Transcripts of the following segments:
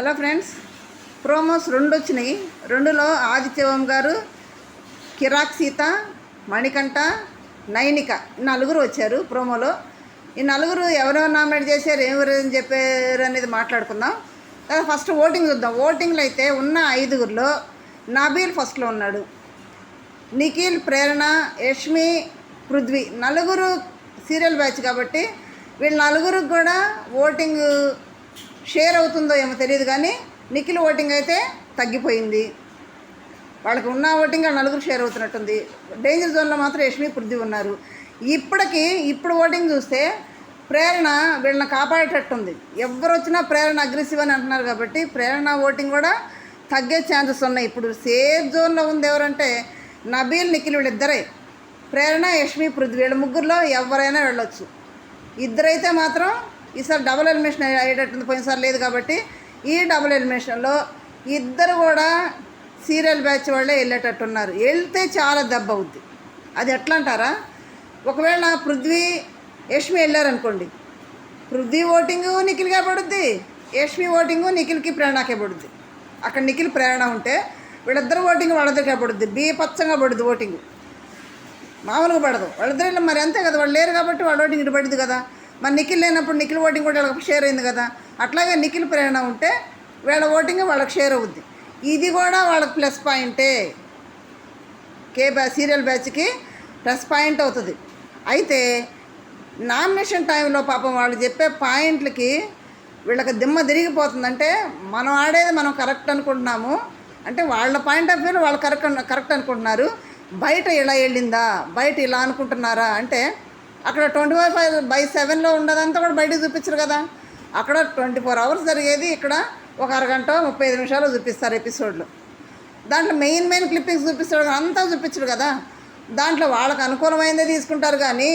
Hello friends promos రెండు వచ్చినాయి రెండులో ఆదిత్యవం గారు కిరాక్ సీత మణికంఠ నైనిక ఈ నలుగురు వచ్చారు ప్రోమోలో. ఈ నలుగురు ఎవరెవరు నామినేట్ చేశారు ఎవరు చెప్పారు అనేది మాట్లాడుకుందాం. తర్వాత ఫస్ట్ ఓటింగ్ చూద్దాం. ఓటింగ్లో అయితే ఉన్న ఐదుగురిలో నబీల్ ఫస్ట్లో ఉన్నాడు. నిఖిల్ ప్రేరణ యష్మి పృథ్వీ నలుగురు సీరియల్ బ్యాచ్ కాబట్టి వీళ్ళ నలుగురికి కూడా ఓటింగ్ షేర్ అవుతుందో ఏమో తెలియదు కానీ నిఖిల్ ఓటింగ్ అయితే తగ్గిపోయింది. వాళ్ళకి ఉన్న ఓటింగ్ నలుగురు షేర్ అవుతున్నట్టుంది. డేంజర్ జోన్లో మాత్రం యష్మి పృథ్వీ ఉన్నారు. ఇప్పటికి ఇప్పుడు ఓటింగ్ చూస్తే ప్రేరణ వీళ్ళని కాపాడేటట్టుంది. ఎవరు వచ్చినా ప్రేరణ అగ్రెసివ్ అని అంటున్నారు కాబట్టి ప్రేరణ ఓటింగ్ కూడా తగ్గే ఛాన్సెస్ ఉన్నాయి. ఇప్పుడు సేఫ్ జోన్లో ఉంది ఎవరంటే నబీల్ నిఖిల్ వీళ్ళిద్దరే. ప్రేరణ యష్మి పృథ్వీ వీళ్ళ ముగ్గురులో ఎవరైనా వెళ్ళొచ్చు. ఇద్దరైతే మాత్రం ఈసారి డబుల్ ఎలిమినేషన్ అయ్యేటట్టుంది పోయినసారి లేదు కాబట్టి ఈ డబుల్ ఎలిమినేషన్లో ఇద్దరు కూడా సీరియల్ బ్యాచ్ వాళ్ళే వెళ్ళేటట్టున్నారు. వెళ్తే చాలా దెబ్బ అవుద్ది. అది ఎట్లా అంటారా? ఒకవేళ పృథ్వీ యష్మి వెళ్ళారనుకోండి పృథ్వీ ఓటింగు నిఖిల్గా పడుద్ది యష్మి ఓటింగు నిఖిల్కి ప్రేరణకే పడుద్ది. అక్కడ నిఖిల్ ప్రేరణ ఉంటే వీళ్ళిద్దరు ఓటింగ్ వాళ్ళిద్దరికే పడుద్ది. బీపచ్చంగా పడుద్ది ఓటింగ్. మామూలుగా పడదు. వాళ్ళిద్దరు మరి అంతే కదా వాళ్ళు లేరు కాబట్టి వాళ్ళ ఓటింగ్ ఇటు పడుద్ది కదా. మరి నిఖిల్ లేనప్పుడు నిఖిల్ ఓటింగ్ కూడా వాళ్ళకి షేర్ అయింది కదా. అట్లాగే నిఖిల్ ప్రేరణ ఉంటే వీళ్ళ ఓటింగ్ వాళ్ళకి షేర్ అవుద్ది. ఇది కూడా వాళ్ళకి ప్లస్ పాయింటే కే బ్యా సీరియల్ బ్యాచ్కి ప్లస్ పాయింట్ అవుతుంది. అయితే నామినేషన్ టైంలో పాపం వాళ్ళు చెప్పే పాయింట్లకి వీళ్ళకి దిమ్మ తిరిగిపోతుందంటే మనం ఆడేది మనం కరెక్ట్ అనుకుంటున్నాము. అంటే వాళ్ళ పాయింట్ ఆఫ్ వ్యూలో వాళ్ళు కరెక్ట్ కరెక్ట్ అనుకుంటున్నారు. బయట ఇలా వెళ్ళిందా? బయట ఇలా అనుకుంటున్నారా? అంటే అక్కడ ట్వంటీ ఫైవ్ ఫైవ్ బై సెవెన్లో ఉండదంతా కూడా బయటకు చూపించరు కదా. అక్కడ ట్వంటీ ఫోర్ అవర్స్ జరిగేది ఇక్కడ ఒక అరగంట ముప్పై ఐదు నిమిషాలు చూపిస్తారు ఎపిసోడ్లో. దాంట్లో మెయిన్ మెయిన్ క్లిప్పింగ్స్ చూపిస్తాడు అంతా చూపించడు కదా. దాంట్లో వాళ్ళకు అనుకూలమైందే తీసుకుంటారు కానీ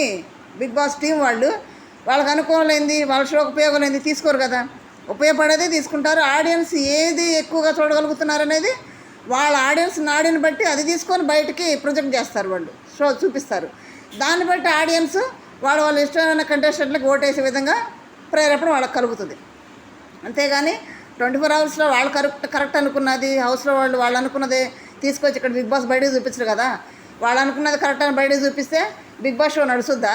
బిగ్ బాస్ టీం వాళ్ళు వాళ్ళకి అనుకూలమైంది వాళ్ళ షోకి ఉపయోగమైంది తీసుకోరు కదా. ఉపయోగపడేదే తీసుకుంటారు. ఆడియన్స్ ఏది ఎక్కువగా చూడగలుగుతున్నారు అనేది వాళ్ళ ఆడియన్స్ నాడిని బట్టి అది తీసుకొని బయటికి ప్రొజెక్ట్ చేస్తారు వాళ్ళు షో చూపిస్తారు. దాన్ని బట్టి ఆడియన్స్ వాళ్ళ వాళ్ళ ఇష్టమైన కంటెస్టెంట్లకు ఓటేసే విధంగా ప్రేరేపణ వాళ్ళకి కలుగుతుంది. అంతేగాని ట్వంటీ ఫోర్ అవర్స్లో వాళ్ళు కరెక్ట్ కరెక్ట్ అనుకున్నది హౌస్లో వాళ్ళు వాళ్ళు అనుకున్నది తీసుకొచ్చి ఇక్కడ బిగ్ బాస్ బయటకు చూపించరు కదా. వాళ్ళు అనుకున్నది కరెక్ట్ అని బయటకు చూపిస్తే బిగ్ బాస్ షో నడుస్తుందా?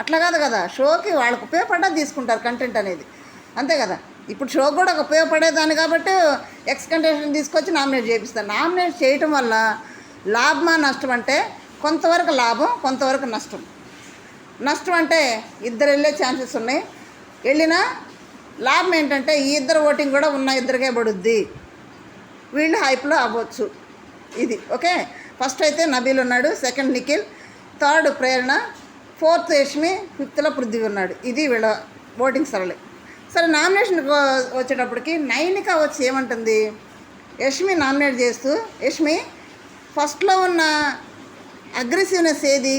అట్లా కాదు కదా. షోకి వాళ్ళకు ఉపయోగపడ్డా తీసుకుంటారు కంటెంట్ అనేది. అంతే కదా. ఇప్పుడు షో కూడా ఒక ఉపయోగపడేదాన్ని కాబట్టి ఎక్స్ కంటెస్టెంట్ తీసుకొచ్చి నామినేట్ చేపిస్తారు. నామినేట్ చేయటం వల్ల లాభమా నష్టం అంటే కొంతవరకు లాభం కొంతవరకు నష్టం. నష్టం అంటే ఇద్దరు వెళ్ళే ఛాన్సెస్ ఉన్నాయి. వెళ్ళినా లాభం ఏంటంటే ఈ ఇద్దరు ఓటింగ్ కూడా ఉన్న ఇద్దరికే పడుద్ది. వీళ్ళు హైప్లో అవ్వచ్చు. ఇది ఓకే? ఫస్ట్ అయితే నబీల్ ఉన్నాడు second Nikhil third Prerana fourth Yashmi ఫిఫ్త్లో Prithvi ఉన్నాడు. ఇది వీళ్ళ ఓటింగ్ సరళి. సరే నామినేషన్ వచ్చేటప్పటికి నైనిక వచ్చి ఏమంటుంది? యష్మి నామినేట్ చేస్తూ యష్మి ఫస్ట్లో ఉన్న అగ్రెసివ్నెస్ ఏది?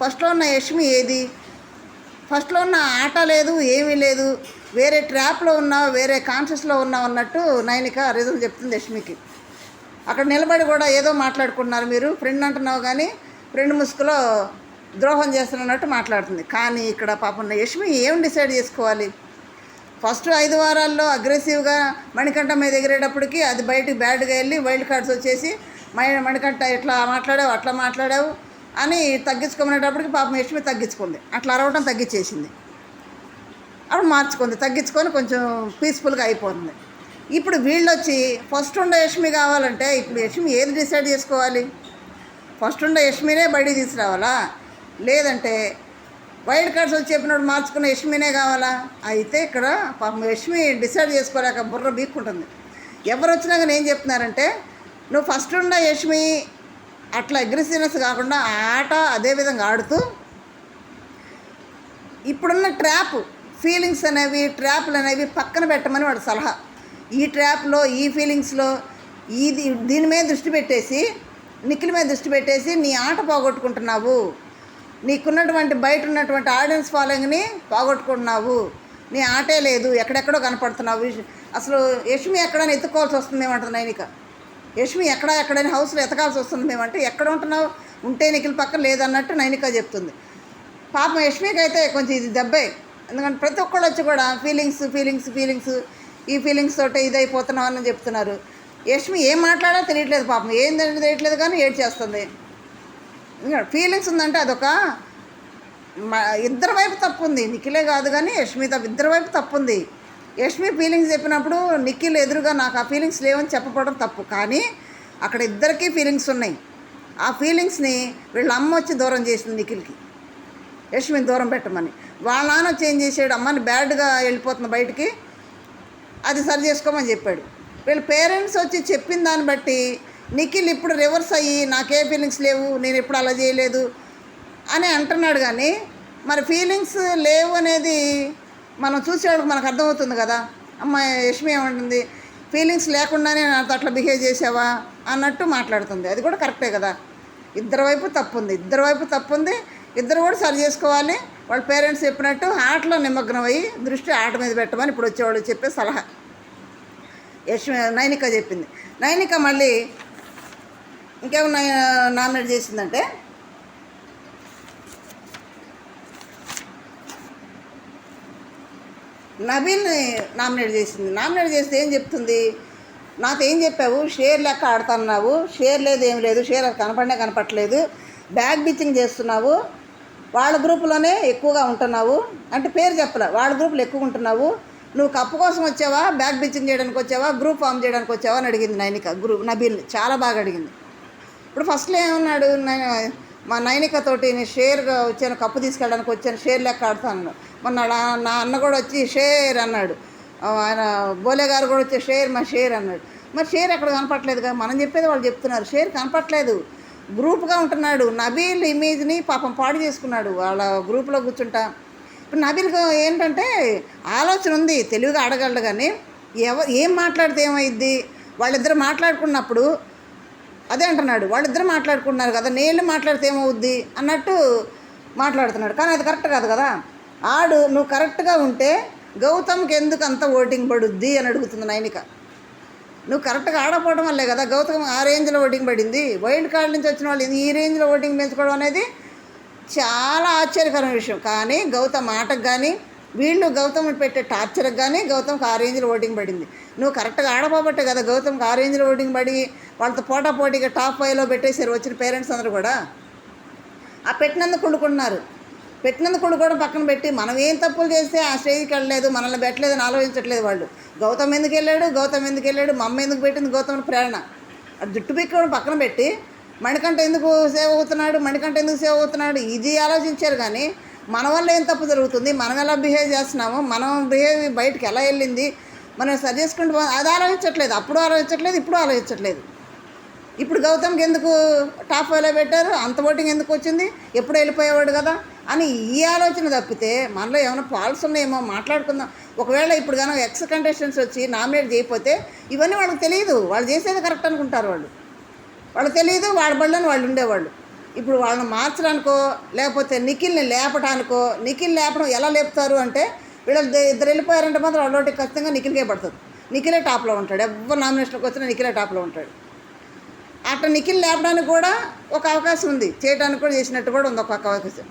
ఫస్ట్లో ఉన్న యష్మి ఏది? ఫస్ట్లో ఉన్న ఆట లేదు ఏమీ లేదు. వేరే ట్రాప్లో ఉన్నావు వేరే కాన్షియస్లో ఉన్నావు అన్నట్టు నైనిక రిజల్ట్ చెప్తుంది యష్మికి. అక్కడ నిలబడి కూడా ఏదో మాట్లాడుకుంటున్నారు మీరు. ఫ్రెండ్ అంటున్నావు కానీ ఫ్రెండ్ ముసుగులో ద్రోహం చేస్తున్నట్టు మాట్లాడుతుంది. కానీ ఇక్కడ పాపం యష్మి ఏం డిసైడ్ చేసుకోవాలి? ఫస్ట్ ఐదు వారాల్లో అగ్రెసివ్గా మణికంఠ మీద ఎగిరేటప్పటికి అది బయటికి బ్యాడ్గా వెళ్ళి వైల్డ్ కార్డ్స్ వచ్చేసి మై మణికంట ఇట్లా మాట్లాడావు అట్లా మాట్లాడావు అని తగ్గించుకునేటప్పటికి పాపం యష్మి తగ్గించుకుంది. అట్లా అరవటం తగ్గించేసింది. అప్పుడు మార్చుకుంది. తగ్గించుకొని కొంచెం పీస్ఫుల్గా అయిపోతుంది. ఇప్పుడు వీళ్ళు వచ్చి ఫస్ట్ ఉండే యష్మి కావాలంటే ఇప్పుడు యష్మి ఏది డిసైడ్ చేసుకోవాలి? ఫస్ట్ ఉండే యష్మినే బయట తీసుకురావాలా? లేదంటే వైల్డ్ కార్డ్స్ వచ్చి చెప్పినప్పుడు మార్చుకున్న యష్మినే కావాలా? అయితే ఇక్కడ పాపం యష్మి డిసైడ్ చేసుకోలేక బుర్ర బీక్కుంటుంది. ఎవరు వచ్చినా కానీ ఏం చెప్తున్నారంటే నువ్వు ఫస్ట్ ఉన్న యష్మి అట్లా అగ్రెసివ్నెస్ కాకుండా ఆ ఆట అదే విధంగా ఆడుతూ ఇప్పుడున్న ట్రాప్ ఫీలింగ్స్ అనేవి ట్రాప్లు అనేవి పక్కన పెట్టమని వాడు సలహా. ఈ ట్రాప్లో ఈ ఫీలింగ్స్లో ఇది దీని మీద దృష్టి పెట్టేసి నిఖిల్ మీద దృష్టి పెట్టేసి నీ ఆట పోగొట్టుకుంటున్నావు. నీకున్నటువంటి బయట ఉన్నటువంటి ఆడియన్స్ ఫాలోయింగ్ని పోగొట్టుకుంటున్నావు. నీ ఆటే లేదు ఎక్కడెక్కడో కనపడుతున్నావు. అసలు యష్మి ఎక్కడైనా ఎత్తుకోవాల్సి వస్తుంది ఏమంటుంది నైనిక? యష్మి ఎక్కడ ఎక్కడైనా హౌస్లో ఎతకాల్సి వస్తుంది మేమంటే ఎక్కడ ఉంటున్నావు? ఉంటే నిఖిల్ పక్కన లేదన్నట్టు నైనిక చెప్తుంది. పాపం యష్మికి అయితే కొంచెం ఇది దెబ్బే. ఎందుకంటే ప్రతి ఒక్కళ్ళు వచ్చి కూడా ఫీలింగ్స్ ఫీలింగ్స్ ఫీలింగ్స్ ఈ ఫీలింగ్స్ తోటే ఇదైపోతున్నావు అని చెప్తున్నారు. యష్మి ఏం మాట్లాడో తెలియట్లేదు పాపం. ఏం తెలియట్లేదు కానీ ఏడ్ చేస్తుంది ఫీలింగ్స్ ఉందంటే అదొక ఇద్దరి వైపు తప్పు ఉంది. నిఖిలే కాదు కానీ యశ్మి తప్పు ఇద్దరి వైపు తప్పు ఉంది. యష్మి ఫీలింగ్స్ చెప్పినప్పుడు నిఖిల్ ఎదురుగా నాకు ఆ ఫీలింగ్స్ లేవని చెప్పకపోవడం తప్పు. కానీ అక్కడ ఇద్దరికీ ఫీలింగ్స్ ఉన్నాయి. ఆ ఫీలింగ్స్ని వీళ్ళ అమ్మ వచ్చి దూరం చేసింది నిఖిల్కి. యష్మిని దూరం పెట్టమని. వాళ్ళ నాన్న వచ్చి ఏం చేసాడు అమ్మని బ్యాడ్గా వెళ్ళిపోతుంది బయటికి అది సరి చేసుకోమని చెప్పాడు. వీళ్ళ పేరెంట్స్ వచ్చి చెప్పిన దాన్ని బట్టి నిఖిల్ ఇప్పుడు రివర్స్ అయ్యి నాకే ఫీలింగ్స్ లేవు నేను ఎప్పుడు అలా చేయలేదు అని అంటున్నాడు కానీ మరి ఫీలింగ్స్ లేవు అనేది మనం చూసేవాళ్ళకి మనకు అర్థమవుతుంది కదా అమ్మ యష్మి ఏమంటుంది? ఫీలింగ్స్ లేకుండానే నాతో అట్లా బిహేవ్ చేసావా? అన్నట్టు మాట్లాడుతుంది. అది కూడా కరెక్టే కదా. ఇద్దరు వైపు తప్పు ఉంది ఇద్దరు వైపు తప్పు ఉంది ఇద్దరు కూడా సరి చేసుకోవాలి. వాళ్ళ పేరెంట్స్ చెప్పినట్టు ఆటలో నిమగ్నం అయ్యి దృష్టి ఆట మీద పెట్టమని ఇప్పుడు వచ్చేవాళ్ళు చెప్పే సలహా. యశ్మి నైనిక చెప్పింది. నైనిక మళ్ళీ ఇంకేమన్నా నామినేట్ చేసిందంటే నబీల్ని నామినేట్ చేసింది. నామినేట్ చేస్తే ఏం చెప్తుంది? నాతో ఏం చెప్పావు? షేర్ లెక్క ఆడుతున్నావు. షేర్ లేదు ఏం లేదు. షేర్ కనపడనే కనపట్లేదు బ్యాగ్ బిచ్చింగ్ చేస్తున్నావు. వాళ్ళ గ్రూపులోనే ఎక్కువగా ఉంటున్నావు. అంటే పేరు చెప్పలే. వాళ్ళ గ్రూపులు ఎక్కువ ఉంటున్నావు. నువ్వు కప్పు కోసం వచ్చావా? బ్యాగ్ బిచ్చింగ్ చేయడానికి వచ్చావా? గ్రూప్ ఫామ్ చేయడానికి వచ్చావా? అని అడిగింది నైనిక. గ్రూప్ నబీల్ని చాలా బాగా అడిగింది. ఇప్పుడు ఫస్ట్లో ఏమన్నాడు నేను మా నైనికతోటి నేను షేర్గా వచ్చాను కప్పు తీసుకెళ్ళడానికి వచ్చాను షేర్ లెక్క ఆడుతాను. మొన్న నా- అన్న కూడా వచ్చి షేర్ అన్నాడు. ఆయన బోలే గారు కూడా వచ్చి షేర్ మా షేర్ అన్నాడు. మరి షేర్ ఎక్కడ కనపట్లేదుగా మనం చెప్పేది వాళ్ళు చెప్తున్నారు. షేర్ కనపట్లేదు గ్రూప్గా ఉంటున్నాడు. నబీల్ ఇమేజ్ని పాపం పాడు చేసుకున్నాడు. వాళ్ళ గ్రూప్లో కూర్చుంటా. ఇప్పుడు నబీల్కి ఏంటంటే ఆలోచన ఉంది తెలివిగా అడగలడు కానీ ఎవ ఏం మాట్లాడితే ఏమైద్ది? వాళ్ళిద్దరు మాట్లాడుకున్నప్పుడు అదే అంటున్నాడు. వాళ్ళిద్దరు మాట్లాడుకుంటున్నారు కదా నేను మాట్లాడితే ఏమవుద్ది అన్నట్టు మాట్లాడుతున్నాడు. కానీ అది కరెక్ట్ కాదు కదా. ఆడు నువ్వు కరెక్ట్గా ఉంటే గౌతమ్కి ఎందుకు అంత ఓటింగ్ పడుద్ది అని అడుగుతుంది నైనిక. నువ్వు కరెక్ట్గా ఆడపోవడం వల్లే కదా గౌతమ్ ఆ రేంజ్లో ఓటింగ్ పడింది. వైల్డ్ కార్డ్ నుంచి వచ్చిన వాళ్ళు ఈ రేంజ్లో ఓటింగ్ పెంచుకోవడం అనేది చాలా ఆశ్చర్యకరమైన విషయం. కానీ గౌతమ్ ఆటకు కానీ వీళ్ళు గౌతమ్ పెట్టే టార్చర్కి కానీ గౌతమ్కి ఆ రేంజ్లో ఓటింగ్ పడింది. నువ్వు కరెక్ట్గా ఆడపోబట్టే కదా గౌతమ్కి ఆ రేంజ్లో ఓటింగ్ పడి వాళ్ళతో పోటా పోటీగా టాప్ ఫైవ్లో పెట్టేశారు వచ్చిన పేరెంట్స్ అందరూ కూడా. ఆ పెట్టినందుకు కుళ్ళుకుంటున్నారు పెట్టినందుకు కూడా పక్కన పెట్టి మనం ఏం తప్పులు చేస్తే ఆ స్టేజ్కి వెళ్ళలేదు మనల్ని పెట్టలేదని ఆలోచించట్లేదు వాళ్ళు. గౌతమ్ ఎందుకు వెళ్ళాడు? గౌతమ్ ఎందుకు వెళ్ళాడు? మమ్మ అమ్మ ఎందుకు పెట్టింది గౌతమ్ ప్రేరణ? అది జుట్టు పెట్టుకోవడం పక్కన పెట్టి మణికంఠ ఎందుకు సేవ్ అవుతున్నాడు? మణికంట ఎందుకు సేవ్ అవుతున్నాడు? ఇది ఆలోచించారు కానీ మన వల్ల ఏం తప్పు జరుగుతుంది? మనం ఎలా బిహేవ్ చేస్తున్నాము మనం బిహేవ్ బయటకు ఎలా వెళ్ళింది? మనం సరి చేసుకుంటూ అది ఆలోచించట్లేదు. అప్పుడు ఆలోచించట్లేదు ఇప్పుడు ఆలోచించట్లేదు. ఇప్పుడు గౌతమ్కి ఎందుకు టాప్ ఫైవ్లో పెట్టారు? అంత ఓటింగ్ ఎందుకు వచ్చింది? ఎప్పుడు వెళ్ళిపోయేవాడు కదా? అని ఈ ఆలోచన తప్పితే మనలో ఏమైనా ఫాల్స్ ఉన్నాయేమో మాట్లాడుకుందాం. ఒకవేళ ఇప్పుడు కనుక ఎక్స్ కంటెస్టెంట్స్ వచ్చి నామినేట్ చేయకపోతే ఇవన్నీ వాళ్ళకి తెలియదు. వాళ్ళు చేసేది కరెక్ట్ అనుకుంటారు వాళ్ళు. వాళ్ళకి తెలియదు వాళ్ళ బళ్ళని వాళ్ళు ఉండేవాళ్ళు. ఇప్పుడు వాళ్ళని మార్చడానికో లేకపోతే నిఖిల్ని లేపడానికో నిఖిల్ లేపడం ఎలా లేపుతారు అంటే వీళ్ళు ఇద్దరు వెళ్ళిపోయారంటే మాత్రం వాళ్ళోటి ఖచ్చితంగా నిఖిల్కే పడుతుంది. నిఖిలే టాప్లో ఉంటాడు. ఎవరు నామినేషన్కి వచ్చినా నిఖిలే టాప్లో ఉంటాడు. అట్లా నిఖిల్ లేపడానికి కూడా ఒక అవకాశం ఉంది. చేయడానికి కూడా చేసినట్టు కూడా ఉంది. ఒక అవకాశం.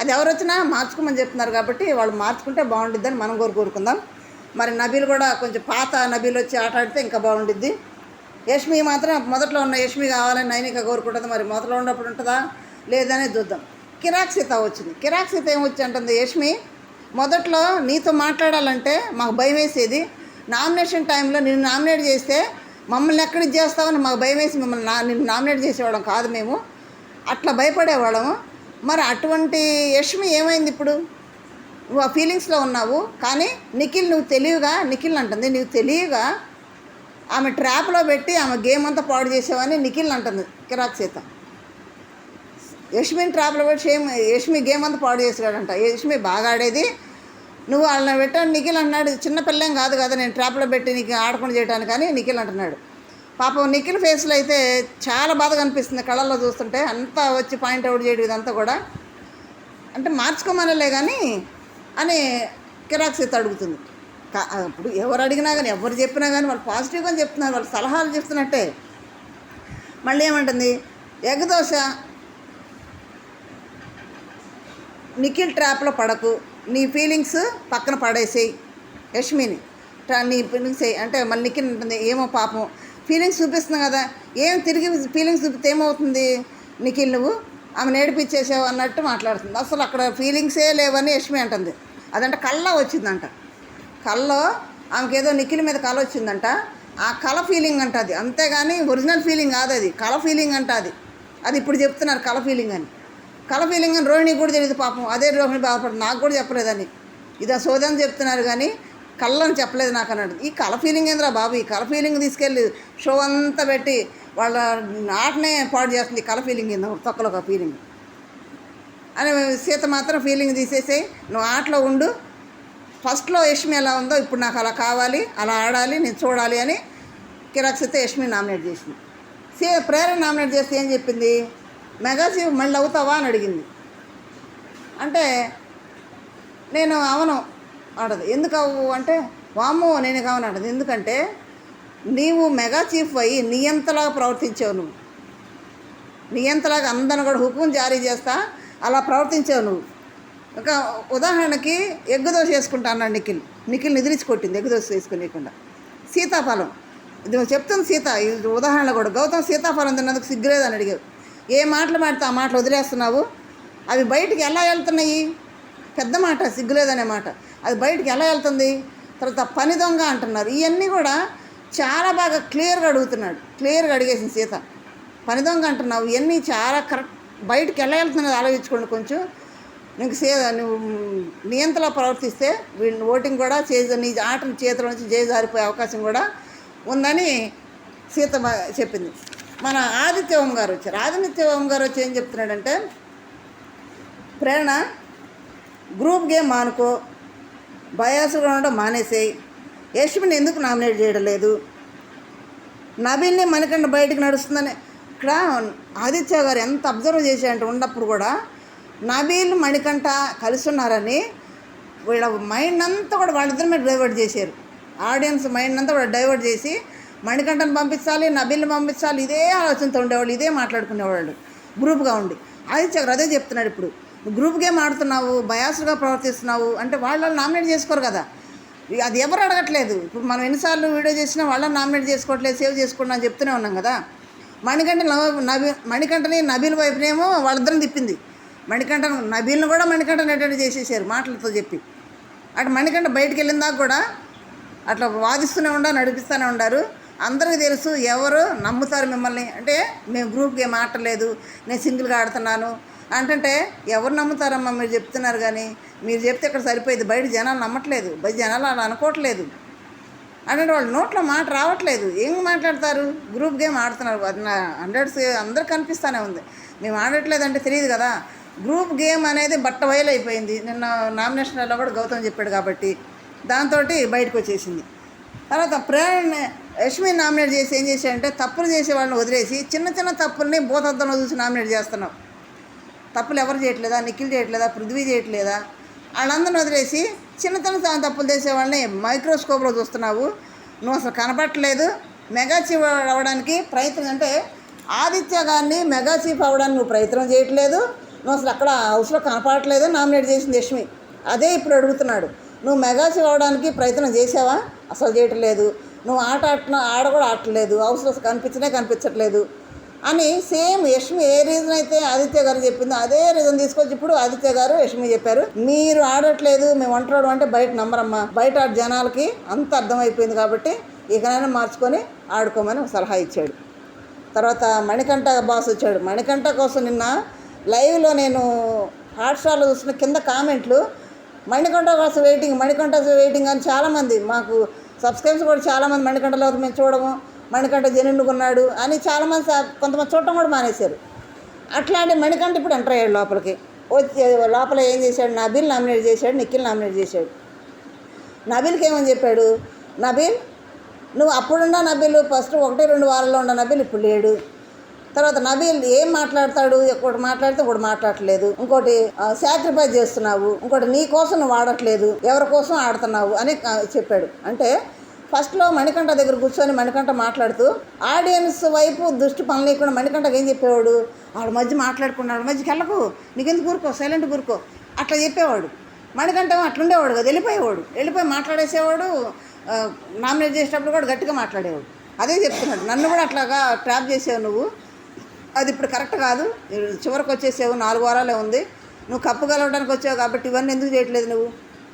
అది ఎవరు వచ్చినా మార్చుకోమని చెప్తున్నారు కాబట్టి వాళ్ళు మార్చుకుంటే బాగుండిద్దని మనం కోరు కోరుకుందాం. మరి నబీలు కూడా కొంచెం పాత నబీలు వచ్చి ఆట ఆడితే ఇంకా బాగుండిద్ది. యష్మి మాత్రం మొదట్లో ఉన్న యష్మి కావాలని నైనిక కోరుకుంటుంది. మరి మొదట్లో ఉన్నప్పుడు ఉంటుందా? లేదనే చూద్దాం. కిరాక్ సీత వచ్చింది. కిరాక్ సీత ఏమొచ్చి అంటుంది? యష్మి మొదట్లో నీతో మాట్లాడాలంటే మాకు భయం వేసేది. నామినేషన్ టైంలో నిన్ను నామినేట్ చేస్తే మమ్మల్ని ఎక్కడికి చేస్తావని మాకు భయం వేసి మిమ్మల్ని నా నిన్ను నామినేట్ చేసేవాళ్ళం కాదు మేము. అట్లా భయపడేవాళ్ళము. మరి అటువంటి యష్మి ఏమైంది ఇప్పుడు? నువ్వు ఆ ఫీలింగ్స్లో ఉన్నావు. కానీ నిఖిల్ నువ్వు తెలివిగా నిఖిల్ అంటుంది నువ్వు తెలివిగా ఆమె ట్రాప్లో పెట్టి ఆమె గేమ్ అంతా పాడు చేసేవని నిఖిల్ అంటుంది కిరాక్ సీత. యష్మిని ట్రాప్లో పెట్టి సేమ్ యష్మి గేమ్ అంతా పాడు చేసేవాడంట. యష్మి బాగా ఆడేది. నువ్వు వాళ్ళని పెట్టాను నిఖిల్ అన్నాడు చిన్న పిల్లేం కాదు కదా నేను ట్రాప్లో పెట్టి నీకు ఆడకుండా చేయడానికి కానీ నిఖిల్ అంటున్నాడు. పాపం నిఖిల్ ఫేస్లో అయితే చాలా బాధగా అనిపిస్తుంది కళ్ళల్లో చూస్తుంటే అంతా వచ్చి పాయింట్ అవుట్ చేయడం ఇదంతా కూడా. అంటే మార్చుకోమనలే కానీ అని కిరాక్ సీత అడుగుతుంది. ఇప్పుడు ఎవరు అడిగినా కానీ ఎవరు చెప్పినా కానీ వాళ్ళు పాజిటివ్గా చెప్తున్నారు వాళ్ళు సలహాలు చెప్తున్నట్టే. మళ్ళీ ఏమంటుంది? ఎగదోశ నిఖిల్ ట్రాప్లో పడకు నీ ఫీలింగ్స్ పక్కన పడేసేయి. యష్మిని నీ ఫీలింగ్స్ అంటే మళ్ళీ నిఖిల్ ఉంటుంది ఏమో పాపం. ఫీలింగ్స్ చూపిస్తుంది కదా ఏం తిరిగి ఫీలింగ్స్ చూపితే ఏమవుతుంది? నిఖిల్ నువ్వు ఆమె నేడిపించేసావు అన్నట్టు మాట్లాడుతుంది. అసలు అక్కడ ఫీలింగ్సే లేవని యష్మి అంటుంది. అదంటే కళ్ళ వచ్చిందంట. కళ్ళలో ఆమెకి ఏదో నిఖిల్ మీద కళ వచ్చిందంట. ఆ కళ ఫీలింగ్ అంట అది. అంతేగాని ఒరిజినల్ ఫీలింగ్ కాదు అది. కళ ఫీలింగ్ అంట అది. అది ఇప్పుడు చెప్తున్నారు కళ ఫీలింగ్ అని. కళ ఫీలింగ్ అని రోహిణి కూడా తెలియదు పాపం. అదే రోహిణి బాధపడుతుంది. నాకు కూడా చెప్పలేదని. ఇది సోదని చెప్తున్నారు కానీ కళ్ళని చెప్పలేదు నాకు అన్నాడు. ఈ కళ ఫీలింగ్ ఏందిరా బాబు? ఈ కళ ఫీలింగ్ తీసుకెళ్ళి షో అంతా పెట్టి వాళ్ళ ఆటనే పాడు చేస్తుంది కళ ఫీలింగ్ ఏందో తొక్కలో ఒక ఫీలింగ్ అని సీత మాత్రం ఫీలింగ్ తీసేసి నువ్వు ఆటలో ఉండు. ఫస్ట్లో యష్మి ఎలా ఉందో ఇప్పుడు నాకు అలా కావాలి అలా ఆడాలి నేను చూడాలి అని కిరాక్సైతే యష్మి నామినేట్ చేసింది. సే ప్రేరణ నామినేట్ చేస్తే ఏం చెప్పింది? మెగాసీ మళ్ళీ అవుతావా అని అడిగింది. అంటే నేను అవను ఆడదు ఎందుకు అవ్వు అంటే వామ్మో నేను కావను ఆడదు ఎందుకంటే నీవు మెగా చీఫ్ అయ్యి నియంతలాగా ప్రవర్తించావు నువ్వు. నియంతలాగా అందరిని కూడా హుకుం జారీ చేస్తా అలా ప్రవర్తించావు నువ్వు. ఒక ఉదాహరణకి ఎగ్గుదోశ వేసుకుంటా అన్నాడు నిఖిల్. నిఖిల్ నిద్రించి కొట్టింది ఎగ్గుదోశ వేసుకునేకుండా సీతాఫలం. ఇది చెప్తుంది సీత ఇది ఉదాహరణ కూడా గౌతమ్ సీతాఫలం తిన్నందుకు సిగ్గులేదని అడిగారు. ఏ మాటలు మాడితే ఆ మాటలు వదిలేస్తున్నావు? అవి బయటికి ఎలా వెళ్తున్నాయి? పెద్ద మాట సిగ్గులేదనే మాట. అది బయటికి ఎలా వెళ్తుంది? తర్వాత పని దొంగ అంటున్నారు. ఇవన్నీ కూడా చాలా బాగా క్లియర్గా అడుగుతున్నాడు. క్లియర్గా అడిగేసింది సీత. పని దొంగ అంటున్నావు. ఇవన్నీ చాలా కరెక్ట్. బయటికి ఎలా వెళ్తున్నది ఆలోచించుకోండి కొంచెం. నీకు సే నువ్వు నియంతలా ప్రవర్తిస్తే వీళ్ళు ఓటింగ్ కూడా చేజ నీ ఆటను చేతిలో నుంచి చేయి జారిపోయే అవకాశం కూడా ఉందని సీత చెప్పింది. మన ఆదిత్యవం గారు వచ్చారు. ఆదిత్యవం గారు వచ్చి ఏం చెప్తున్నాడంటే ప్రేరణ గ్రూప్ గేమ్ మానుకో బయాసుగా ఉండడం మానేసేయి యశ్విని ఎందుకు నామినేట్ చేయడం లేదు నబీల్ని మనకండ బయటకు నడుస్తుందని. ఇక్కడ ఆదిత్య గారు ఎంత అబ్జర్వ్ చేశారంటే ఉన్నప్పుడు కూడా నబీల్ మణికంఠ కలిసి వీళ్ళ మైండ్ అంతా కూడా వాళ్ళిద్దరి మీద డైవర్ట్ చేశారు. ఆడియన్స్ మైండ్ అంతా కూడా డైవర్ట్ చేసి మణికంఠను పంపించాలి నబీల్ని పంపించాలి ఇదే ఆలోచనతో ఉండేవాళ్ళు ఇదే మాట్లాడుకునేవాళ్ళు గ్రూప్గా ఉండి. అది గారు అదే చెప్తున్నాడు ఇప్పుడు. గ్రూప్ గేమ్ ఆడుతున్నావు బయాసుగా ప్రవర్తిస్తున్నావు అంటే వాళ్ళని నామినేట్ చేసుకోరు కదా. అది ఎవరు అడగట్లేదు. ఇప్పుడు మనం ఎన్నిసార్లు వీడియో చేసినా వాళ్ళని నామినేట్ చేసుకోవట్లేదు సేవ్ చేసుకోండి అని చెప్తూనే ఉన్నాం కదా. మణికంఠ నబీ మణికంఠని నబీల వైపునేమో వాళ్ళిద్దరం తిప్పింది. మణికంఠను నబీల్ని కూడా మణికంఠను అటెండ్ చేసేసారు మాటలతో చెప్పి. అటు మణికంఠ బయటికి వెళ్ళిన దాకా కూడా అట్లా వాదిస్తూనే ఉండారు నడిపిస్తూనే ఉండారు. అందరికీ తెలుసు ఎవరు నమ్ముతారు మిమ్మల్ని? అంటే మేము గ్రూప్ గేమ్ ఆడలేదు నేను సింగిల్గా ఆడుతున్నాను. అంటే ఎవరు నమ్ముతారమ్మా? మీరు చెప్తున్నారు కానీ మీరు చెప్తే ఇక్కడ సరిపోయింది. బయట జనాలు నమ్మట్లేదు బయట జనాలు అలా అనుకోవట్లేదు. అంటే వాళ్ళు నోట్లో మాట రావట్లేదు. ఏం మాట్లాడతారు? గ్రూప్ గేమ్ ఆడుతున్నారు? అది నా హండ్రెడ్స్ అందరికి కనిపిస్తూనే ఉంది. మేము ఆడట్లేదు అంటే తెలియదు కదా. గ్రూప్ గేమ్ అనేది బట్ట అయిపోయింది. నిన్న నామినేషన్లో కూడా గౌతమ్ చెప్పాడు కాబట్టి దాంతో బయటకు వచ్చేసింది. తర్వాత ప్రేరణ యశ్మి నామినేట్ చేసి ఏం చేశాడంటే తప్పులు చేసే వాళ్ళని వదిలేసి చిన్న చిన్న తప్పుల్ని భూతద్దంలో చూసి నామినేట్ చేస్తున్నావు. తప్పులు ఎవరు చేయట్లేదా? నిఖిల్ చేయట్లేదా? పృథ్వీ చేయట్లేదా? వాళ్ళందరిని వదిలేసి చిన్న చిన్న తప్పులు చేసే వాళ్ళని మైక్రోస్కోప్లో చూస్తున్నావు. నువ్వు అసలు కనపట్టలేదు మెగా చీఫ్ అవ్వడానికి ప్రయత్నం అంటే ఆదిత్య గారిని మెగా చీఫ్ అవ్వడానికి నువ్వు ప్రయత్నం చేయట్లేదు. నువ్వు అసలు అక్కడ హౌస్లో కనపడట్లేదు నామినేట్ చేసింది యష్మి అదే ఇప్పుడు అడుగుతున్నాడు. నువ్వు మెగా అవడానికి ప్రయత్నం చేసావా? అసలు చేయట్లేదు. నువ్వు ఆట ఆడిన ఆడ కూడా ఆడట్లేదు. హౌస్లో అసలు కనిపించనే కనిపించట్లేదు. అని సేమ్ యష్మి ఏ రీజన్ అయితే ఆదిత్య గారు చెప్పిందో అదే రీజన్ తీసుకొచ్చి ఇప్పుడు ఆదిత్య గారు యష్మి చెప్పారు. మీరు ఆడట్లేదు మేము ఒంటరాడు అంటే బయట నమ్మరమ్మా. బయట ఆడ జనాలకి అంత అర్థమైపోయింది కాబట్టి ఇకనైనా మార్చుకొని ఆడుకోమని ఒక సలహా ఇచ్చాడు. తర్వాత మణికంఠ బాస్ వచ్చాడు. మణికంఠ కోసం నిన్న లైవ్లో నేను హాట్స్టార్లో చూసిన కింద కామెంట్లు మణికంఠ కోసం వెయిటింగ్ మణికంఠ వెయిటింగ్ అని చాలామంది మాకు సబ్స్క్రైబ్స్ కూడా చాలామంది మణికంఠలో మేము చూడము మణికంఠ జనుండుకున్నాడు అని చాలామంది కొంతమంది చూడటం కూడా మానేశారు. అట్లాంటి మణికంఠ ఇప్పుడు ఎంటర్ అయ్యాడు లోపలికి. వచ్చి లోపల ఏం చేశాడు? నబీల్ నామినేట్ చేశాడు నిఖిల్ నామినేట్ చేశాడు. నబీల్కి ఏమని చెప్పాడు? నబీల్ నువ్వు అప్పుడున్న నబీలు ఫస్ట్ ఒకటి రెండు వారాల్లో ఉన్న నబీల్ ఇప్పుడు లేడు. తర్వాత నబీల్ ఏం మాట్లాడతాడు? ఒకటి మాట్లాడితే ఒకటి మాట్లాడట్లేదు. ఇంకోటి సాక్రిఫైస్ చేస్తున్నావు. ఇంకోటి నీ కోసం నువ్వు ఆడట్లేదు. ఎవరి కోసం ఆడుతున్నావు? అని చెప్పాడు. అంటే ఫస్ట్లో మణికంఠ దగ్గర కూర్చొని మణికంఠ మాట్లాడుతూ ఆడియన్స్ వైపు దృష్టి పని లేకుండా మణికంఠకి ఏం చెప్పేవాడు? ఆడ మధ్య మాట్లాడుకున్నాడు. మధ్యకి వెళ్ళకు. నీకెందుకు ఊరుకో? సైలెంట్ ఊరుకో. అట్లా చెప్పేవాడు. మణికంఠ అట్లుండేవాడు కదా వెళ్ళిపోయేవాడు. వెళ్ళిపోయి మాట్లాడేసేవాడు నామినేట్ చేసేటప్పుడు కూడా గట్టిగా మాట్లాడేవాడు. అదే చెప్తున్నాడు. నన్ను కూడా అట్లాగా ట్రాప్ చేసావు నువ్వు. అది ఇప్పుడు కరెక్ట్ కాదు. చివరికి వచ్చేసావు నాలుగు వారాలే ఉంది. నువ్వు కప్పు కలవడానికి వచ్చావు కాబట్టి ఇవన్నీ ఎందుకు చేయట్లేదు నువ్వు?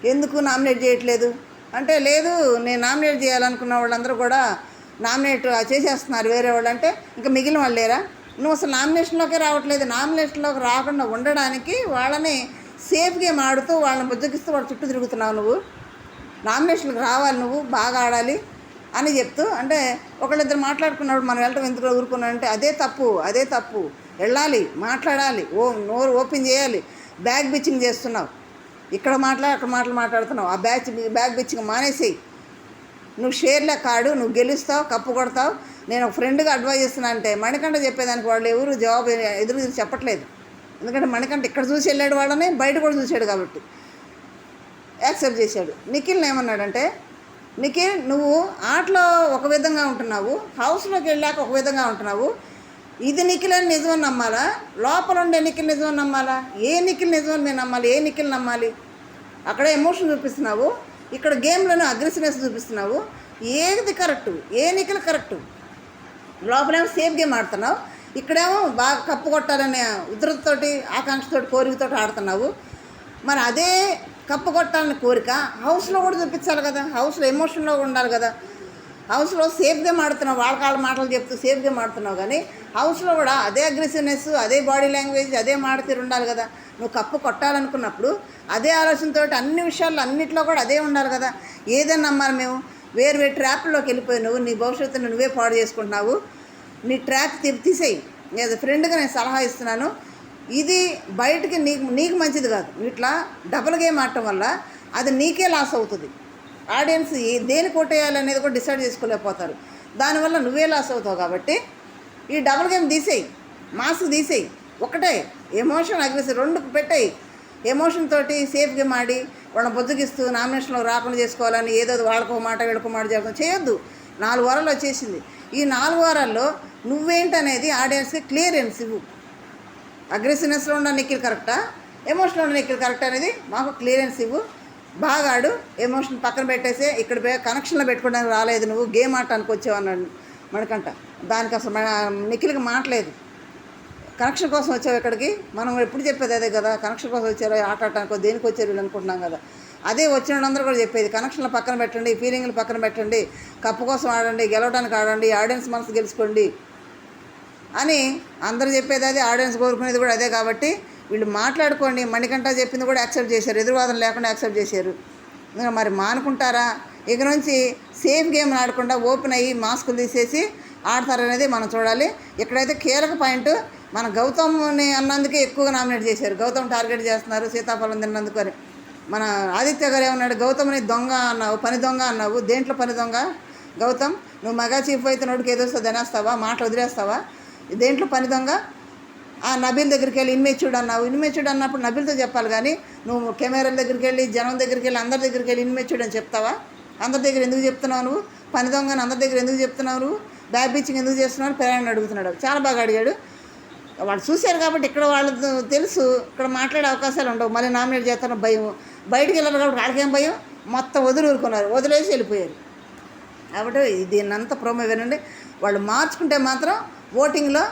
ఎందుకు నామినేట్ చేయట్లేదు? అంటే లేదు నేను నామినేట్ చేయాలనుకున్న వాళ్ళందరూ కూడా నామినేట్ చేసేస్తున్నారు. వేరే వాళ్ళు అంటే ఇంకా మిగిలిన వాళ్ళు లేరా? నువ్వు అసలు నామినేషన్లోకే రావట్లేదు. నామినేషన్లోకి రాకుండా ఉండడానికి వాళ్ళని సేఫ్ గేమ్ ఆడుతూ వాళ్ళని బుజ్జగిస్తూ వాళ్ళ చుట్టూ తిరుగుతున్నావు నువ్వు. నామినేషన్కి రావాలి నువ్వు. బాగా ఆడాలి. అని చెప్తూ అంటే ఒకళ్ళిద్దరు మాట్లాడుకున్నప్పుడు మనం వెళ్ళటం ఎందుకు ఊరుకున్నాం అంటే అదే తప్పు అదే తప్పు. వెళ్ళాలి మాట్లాడాలి ఓ నోరు ఓపెన్ చేయాలి. బ్యాగ్ బిచ్చింగ్ చేస్తున్నావు. ఇక్కడ మాట్లాడి అక్కడ మాటలు మాట్లాడుతున్నావు. ఆ బ్యాచ్ బ్యాగ్ బిచ్చింగ్ మానేసేయి. నువ్వు షేర్లే కాడు నువ్వు గెలుస్తావు కప్పు కొడతావు. నేను ఒక ఫ్రెండ్గా అడ్వైజ్ చేస్తున్నా అంటే మణికంఠ చెప్పేదానికి వాళ్ళు ఎవరు జవాబు ఎదురు చెప్పట్లేదు. ఎందుకంటే మణికంఠ ఇక్కడ చూసి వెళ్ళాడు వాళ్ళని బయట కూడా చూశాడు కాబట్టి. యాక్సెప్ట్ చేశాడు. నిఖిల్ని ఏమన్నాడంటే నిఖిల్ నువ్వు ఆటలో ఒక విధంగా ఉంటున్నావు హౌస్లోకి వెళ్ళాక ఒక విధంగా ఉంటున్నావు. ఇది నిఖిల్ అని నిజమని నమ్మాలా? లోపల ఉండే నిఖిల్ నిజమని నమ్మాలా? ఏ నిఖిల్ నిజమని నేను నమ్మాలి? ఏ నిఖిల్ నమ్మాలి? అక్కడ ఎమోషన్ చూపిస్తున్నావు. ఇక్కడ గేమ్లోనే అగ్రెసివ్నెస్ చూపిస్తున్నావు. ఏది కరెక్టు? ఏ నిఖిల్ కరెక్టు? లోపలేమో సేఫ్ గేమ్ ఆడుతున్నావు. ఇక్కడేమో బాగా కప్పు కొట్టాలనే ఉధృతతోటి ఆకాంక్షతోటి కోరికతోటి ఆడుతున్నావు. మరి అదే కప్పు కొట్టాలని కోరిక హౌస్లో కూడా చూపించాలి కదా హౌస్లో ఎమోషన్లో ఉండాలి కదా. హౌస్లో సేఫ్ గేమ్ ఆడుతున్నావు వాళ్ళ కాళ్ళ మాటలు చెప్తూ సేఫ్ గేమ్ ఆడుతున్నావు కానీ హౌస్లో కూడా అదే అగ్రెసివ్నెస్ అదే బాడీ లాంగ్వేజ్ అదే మాట తీరు ఉండాలి కదా. నువ్వు కప్పు కొట్టాలనుకున్నప్పుడు అదే ఆలోచనతో అన్ని విషయాల్లో అన్నిట్లో కూడా అదే ఉండాలి కదా. ఏదైనా నమ్మాలి మేము. వేరు వేరు ట్రాప్లోకి వెళ్ళిపోయి నువ్వు నీ భవిష్యత్తును నువ్వే పాడు చేసుకుంటున్నావు. నీ ట్రాక్ తీసేయి. నేను ఫ్రెండ్గా నేను సలహా ఇస్తున్నాను. ఇది బయటికి నీకు నీకు మంచిది కాదు. ఇట్లా డబుల్ గేమ్ ఆడటం వల్ల అది నీకే లాస్ అవుతుంది. ఆడియన్స్ ఏ- దేని కొట్టేయాలనేది కూడా డిసైడ్ చేసుకోలేకపోతారు. దానివల్ల నువ్వే లాస్ అవుతావు కాబట్టి ఈ డబుల్ గేమ్ తీసేయి. మాస్క్ తీసేయి. ఒకటే ఎమోషన్ అగ్రెసివ్ రెండు పెట్టేయి. ఎమోషన్ తోటి సేఫ్ గేమ్ ఆడి వాళ్ళని బొద్దుగిస్తూ నామినేషన్లో రాకుండా చేసుకోవాలని ఏదో వాళ్ళకో మాట వీళ్ళకో మాట చేయడం చేయొద్దు. నాలుగు వారాలు వచ్చేసింది. ఈ నాలుగు వారాల్లో నువ్వేంటనేది ఆడియన్స్కి క్లియరెన్స్ ఇవ్వు. అగ్రెసివ్నెస్లో ఉన్న నిఖిల్ కరెక్టా ఎమోషన్లో ఉన్న నిఖిల్ కరెక్ట్ అనేది? మాకు క్లియరెన్స్ ఇవ్వు. బాగా ఆడు ఎమోషన్ పక్కన పెట్టేసి ఇక్కడ కనెక్షన్లో పెట్టుకోవడానికి రాలేదు నువ్వు. గేమ్ ఆడటానికి వచ్చావు మనకంట దానికి అసలు మన నిఖిల్కి మాట్లేదు. కనెక్షన్ కోసం వచ్చావు ఇక్కడికి మనం ఎప్పుడు చెప్పేది అదే కదా? కనెక్షన్ కోసం వచ్చారు? ఆట ఆడటానికో దేనికి వచ్చారు వీళ్ళు అనుకుంటున్నాం కదా? అదే వచ్చిన అందరూ కూడా చెప్పేది. కనెక్షన్లు పక్కన పెట్టండి ఫీలింగ్లు పక్కన పెట్టండి. కప్పు కోసం ఆడండి గెలవడానికి ఆడండి ఆడియన్స్ మనసు గెలుచుకోండి. అని అందరూ చెప్పేది అదే ఆడియన్స్ కోరుకునేది కూడా అదే కాబట్టి వీళ్ళు మాట్లాడుకోండి. మణికంఠ చెప్పింది కూడా యాక్సెప్ట్ చేశారు. ఎదురువాదం లేకుండా యాక్సెప్ట్ చేశారు. ఇంకా మరి మానుకుంటారా? ఇక నుంచి సేఫ్ గేమ్ ఆడకుండా ఓపెన్ అయ్యి మాస్కులు తీసేసి ఆడతారనేది మనం చూడాలి. ఇక్కడైతే కీలక పాయింట్ మన గౌతమ్ని అన్నందుకే ఎక్కువగా నామినేట్ చేశారు. గౌతమ్ టార్గెట్ చేస్తున్నారు సీతాఫలం తిన్నందుకు అని. మన ఆదిత్య గారు ఏమన్నాడు? గౌతమ్ని దొంగ అన్నావు పని దొంగ అన్నావు. దేంట్లో పని దొంగ? గౌతమ్ నువ్వు మగా చీఫ్ అయితే నోటికి ఏదో వస్తే తినేస్తావా? మాటలు వదిలేస్తావా? దేంట్లో పని దొంగ? ఆ నబీల్ దగ్గరికి వెళ్ళి ఇన్మేచ్యూడ్ అన్నావు ఇన్మేచ్యూడ్ అన్నప్పుడు నబీల్తో చెప్పాలి కానీ నువ్వు కెమెరాల దగ్గరికి వెళ్ళి జనం దగ్గరికి వెళ్ళి అందరి దగ్గరికి వెళ్ళి ఇన్మేచ్యూడ్ అని చెప్తావా? అందరి దగ్గర ఎందుకు చెప్తున్నావు నువ్వు? పని దొంగ అని అందరి దగ్గర ఎందుకు చెప్తున్నావు నువ్వు? బ్యాగ్ బీచింగ్ ఎందుకు చేస్తున్నావు పేరెంట్ అడుగుతున్నాడు. చాలా బాగా అడిగాడు. వాళ్ళు చూశారు కాబట్టి ఇక్కడ వాళ్ళు తెలుసు. ఇక్కడ మాట్లాడే అవకాశాలు ఉండవు. మళ్ళీ నామినేట్ చేస్తాను భయం. బయటికి వెళ్ళారు కాబట్టి వాళ్ళకేం భయం? మొత్తం వదిలి ఊరుకున్నారు. వదిలేసి వెళ్ళిపోయారు. కాబట్టి దీన్ని ప్రోమో వినండి. వాళ్ళు మార్చుకుంటే మాత్రం ఓటింగ్లో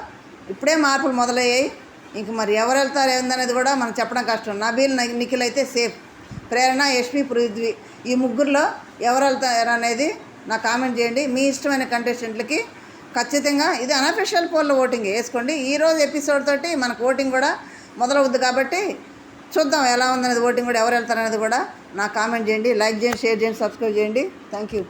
ఇప్పుడే మార్పులు మొదలయ్యాయి. ఇంక మరి ఎవరు వెళ్తారు ఏందనేది కూడా మనం చెప్పడం కష్టం. నబీల్ ని- నిఖిల్ అయితే సేఫ్. ప్రేరణ యష్మి పృథ్వీ. ఈ ముగ్గురులో ఎవరు వెళ్తారు అనేది నాకు కామెంట్ చేయండి. మీ ఇష్టమైన కంటెస్టెంట్లకి ఖచ్చితంగా ఇది అనఫిషియల్ పోల్లో ఓటింగ్ వేసుకోండి. ఈరోజు ఎపిసోడ్ తోటి మనకు ఓటింగ్ కూడా మొదలవుద్ది కాబట్టి చూద్దాం ఎలా ఉందనేది ఓటింగ్ కూడా ఎవరు వెళ్తారనేది కూడా నాకు కామెంట్ చేయండి. లైక్ చేయండి షేర్ చేయండి సబ్స్క్రైబ్ చేయండి. Thank you.